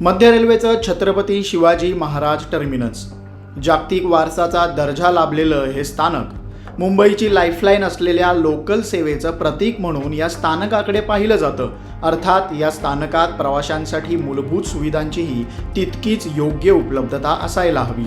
मध्य रेल्वेचं छत्रपती शिवाजी महाराज टर्मिनस. जागतिक वारसाचा दर्जा लाभलेलं हे स्थानक मुंबईची लाईफलाईन असलेल्या लोकल सेवेचं प्रतीक म्हणून या स्थानकाकडे पाहिलं जातं. अर्थात या स्थानकात प्रवाशांसाठी मूलभूत सुविधांचीही तितकीच योग्य उपलब्धता असायला हवी.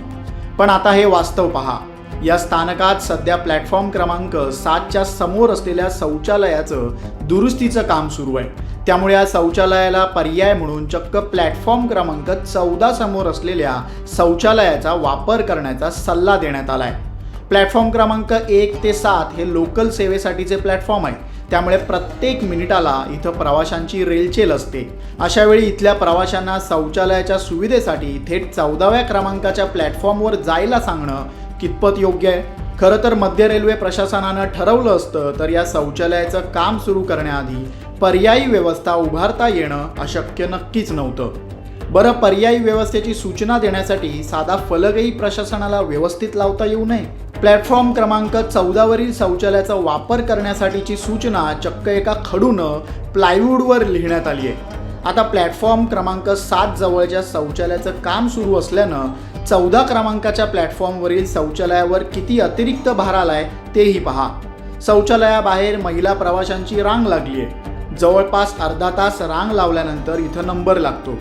पण आता हे वास्तव पहा. या स्थानकात सध्या प्लॅटफॉर्म क्रमांक सातच्या समोर असलेल्या शौचालयाचं दुरुस्तीचं काम सुरू आहे. त्यामुळे या शौचालयाला पर्याय म्हणून चक्क प्लॅटफॉर्म क्रमांक चौदा समोर असलेल्या शौचालयाचा वापर करण्याचा सल्ला देण्यात आला आहे. प्लॅटफॉर्म क्रमांक एक ते सात हे लोकल सेवेसाठीचे प्लॅटफॉर्म आहे. त्यामुळे प्रत्येक मिनिटाला इथं प्रवाशांची रेलचेल असते. अशा वेळी इथल्या प्रवाशांना शौचालयाच्या सुविधेसाठी थेट चौदाव्या क्रमांकाच्या प्लॅटफॉर्मवर जायला सांगणं कितपत योग्य आहे? खरं तर मध्य रेल्वे प्रशासनानं ठरवलं असतं तर या शौचालयाचं काम सुरू करण्याआधी पर्यायी व्यवस्था उभारता येणं अशक्य नक्कीच नव्हतं. बरं पर्यायी व्यवस्थेची सूचना देण्यासाठी साधा फलकही प्रशासनाला व्यवस्थित लावता येऊ नये? प्लॅटफॉर्म क्रमांक चौदावरील शौचालयाचा वापर करण्यासाठीची सूचना चक्क एका खडूनं प्लायवूडवर लिहिण्यात आली आहे आता प्लॅटफॉर्म क्रमांक सात जवळच्या शौचालयाचं काम सुरू असल्यानं चौदा क्रमांकाच्या प्लॅटफॉर्मवरील शौचालयावर किती अतिरिक्त भार आलाय तेही पहा. शौचालयाबाहेर महिला प्रवाशांची रांग लागली आहे. जवळपास अर्धा तास रांग लावल्यानंतर इथं नंबर लागतो.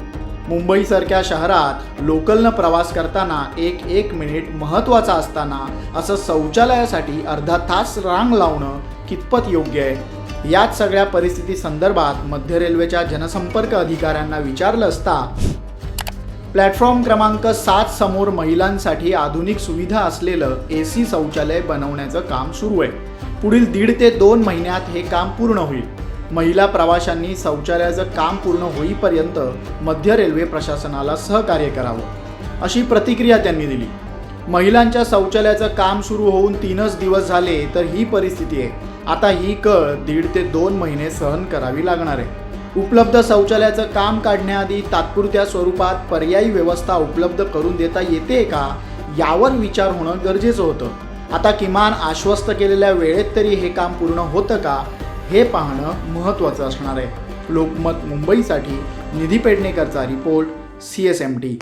मुंबईसारख्या शहरात लोकलनं प्रवास करताना एक एक मिनिट महत्त्वाचा असताना असं शौचालयासाठी अर्धा तास रांग लावणं कितपत योग्य आहे? याच सगळ्या परिस्थिती संदर्भात मध्य रेल्वेच्या जनसंपर्क अधिकाऱ्यांना विचारलं असता प्लॅटफॉर्म क्रमांक सात समोर महिलांसाठी आधुनिक सुविधा असलेलं ए सी शौचालय बनवण्याचं काम सुरू आहे. पुढील दीड ते दोन महिन्यात हे काम पूर्ण होईल. महिला प्रवाशांनी शौचालयाचं काम पूर्ण होईपर्यंत मध्य रेल्वे प्रशासनाला सहकार्य करावं अशी प्रतिक्रिया त्यांनी दिली. महिलांच्या शौचालयाचं काम सुरू होऊन तीनच दिवस झाले तर ही परिस्थिती आहे. आता ही कळ दीड ते दोन महिने सहन करावी लागणार आहे. उपलब्ध शौचालयाचं काम काढण्याआधी तात्पुरत्या स्वरूपात पर्यायी व्यवस्था उपलब्ध करून देता येते का यावर विचार होणं गरजेचं होतं. आता किमान आश्वस्त केलेल्या वेळेत तरी हे काम पूर्ण होतं का हे पाहणं महत्त्वाचं असणार आहे. लोकमत मुंबईसाठी Nidhi पेडणेकरचा report C S M T.